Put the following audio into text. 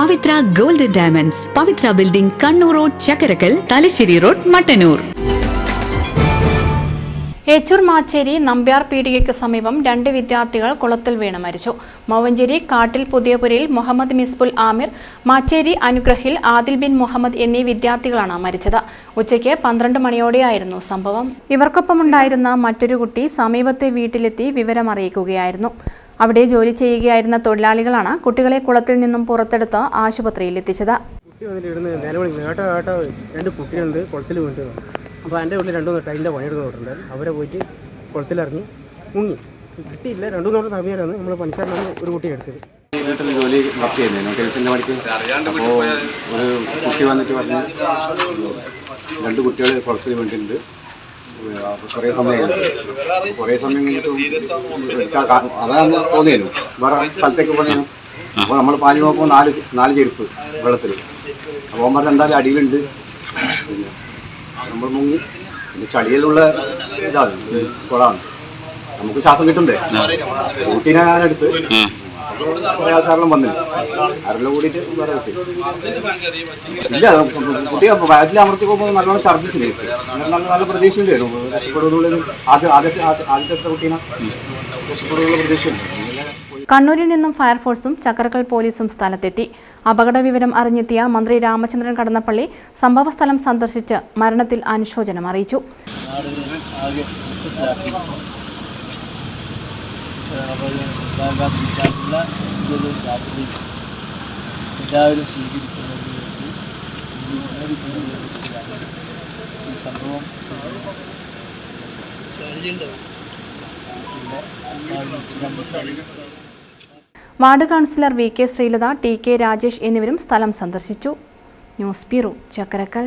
Pavithra golden diamonds. Pavithra building Kannur road Chakkarakkal Thalassery road Mattannur. Echur Macheri Nambiar പീടികയ്ക്ക് സമീപം രണ്ട് വിദ്യാർത്ഥികൾ കുളത്തിൽ വീണ് മരിച്ചു. മൗവഞ്ചേരി കാട്ടിൽ പുതിയപുരയിൽ മുഹമ്മദ് മിസ്ബുൽ ആമിർ മാച്ചേരി അനുഗ്രഹിൽ ആദിൽ ബിൻ മുഹമ്മദ് എന്നീ വിദ്യാർത്ഥികളാണ് മരിച്ചത്. ഉച്ചയ്ക്ക് പന്ത്രണ്ട് മണിയോടെയായിരുന്നു സംഭവം. ഇവർക്കൊപ്പമുണ്ടായിരുന്ന മറ്റൊരു കുട്ടി സമീപത്തെ വീട്ടിലെത്തി വിവരമറിയിക്കുകയായിരുന്നു. അവിടെ ജോലി ചെയ്യുകയായിരുന്ന തൊഴിലാളികളാണ് കുട്ടികളെ കുളത്തിൽ നിന്നും പുറത്തെടുത്ത് ആശുപത്രിയിൽ എത്തിച്ചത്. രണ്ട് കുട്ടികളുണ്ട് കുളത്തിൽ വീണിട്ട് അപ്പോൾ എന്റെ വീട്ടിൽ രണ്ടു ടൈമിന്റെ പണിയെടുത്ത് നോക്കിയിട്ടുണ്ടായിരുന്നു അവരെ പോയിട്ട് കുളത്തിലിറങ്ങി മുങ്ങി. കിട്ടിയില്ല. രണ്ടു മൂന്ന് സമയമാണ് നമ്മൾ പണിക്കാരനാണ് ഒരു കുട്ടി എടുത്തത്. വീട്ടിൽ ജോലി വർക്ക് ചെയ്യുന്നതിന് ടെലിഫിന്റെ പണിക്ക്? അപ്പോൾ ഒരു കുട്ടി വന്നിട്ട് പറഞ്ഞു രണ്ട് കുട്ടികൾ കുളത്തിൽ വേണ്ടിയിട്ടുണ്ട് കുറേ സമയം കുറേ സമയം കഴിഞ്ഞിട്ട് അതാണ് വേറെ സ്ഥലത്തേക്ക് പോന്നേനു അപ്പോൾ നമ്മൾ പാലി നോക്കുമ്പോൾ നാല് നാല് ചെരുപ്പ് വെള്ളത്തിൽ അപ്പോൾ പറഞ്ഞ എന്തായാലും അടിയിലുണ്ട്. പിന്നെ നമ്മൾ മുങ്ങി. പിന്നെ ചളിയിലുള്ള ഇതാണ്. കുളമാണ് നമുക്ക് ശ്വാസം കിട്ടണ്ടേ ഊട്ടിനെ ഞാനെടുത്ത് ആൾക്കാരെല്ലാം വന്നില്ല. ആരെല്ലാം കൂടിയിട്ട് വേറെ കിട്ടി ഇല്ല കുട്ടി വയറ്റിൽ അമർത്തി പോകുമ്പോൾ നല്ലോണം ഛർദ്ദിച്ചില്ലേ? നല്ല നല്ല പ്രതീക്ഷയുണ്ടായിരുന്നു രക്ഷപ്പെടുന്നുള്ള ആദ്യ ആദ്യത്തെ ആദ്യത്തെ കുട്ടീനെ രക്ഷപ്പെടുന്നുള്ള പ്രതീക്ഷയുണ്ട്. കണ്ണൂരിൽ നിന്നും ഫയർഫോഴ്സും ചക്കരക്കൽ പോലീസും സ്ഥലത്തെത്തി. അപകട വിവരം അറിഞ്ഞെത്തിയ മന്ത്രി രാമചന്ദ്രൻ കടന്നപ്പള്ളി സംഭവസ്ഥലം സന്ദർശിച്ച് മരണത്തിൽ അനുശോചനം അറിയിച്ചു. ആകെ ഉണ്ടാകാതിരിക്കാനുള്ള ഒരു ജാഗ്രത എല്ലാവരും സ്വീകരിക്കുന്നതിലേക്ക് ഈ സംഭവം. Ward councillor V K Sreelatha T K Rajesh എന്നിവരും സ്ഥലം സന്ദർശിച്ചു. News bureau Chakkarakkal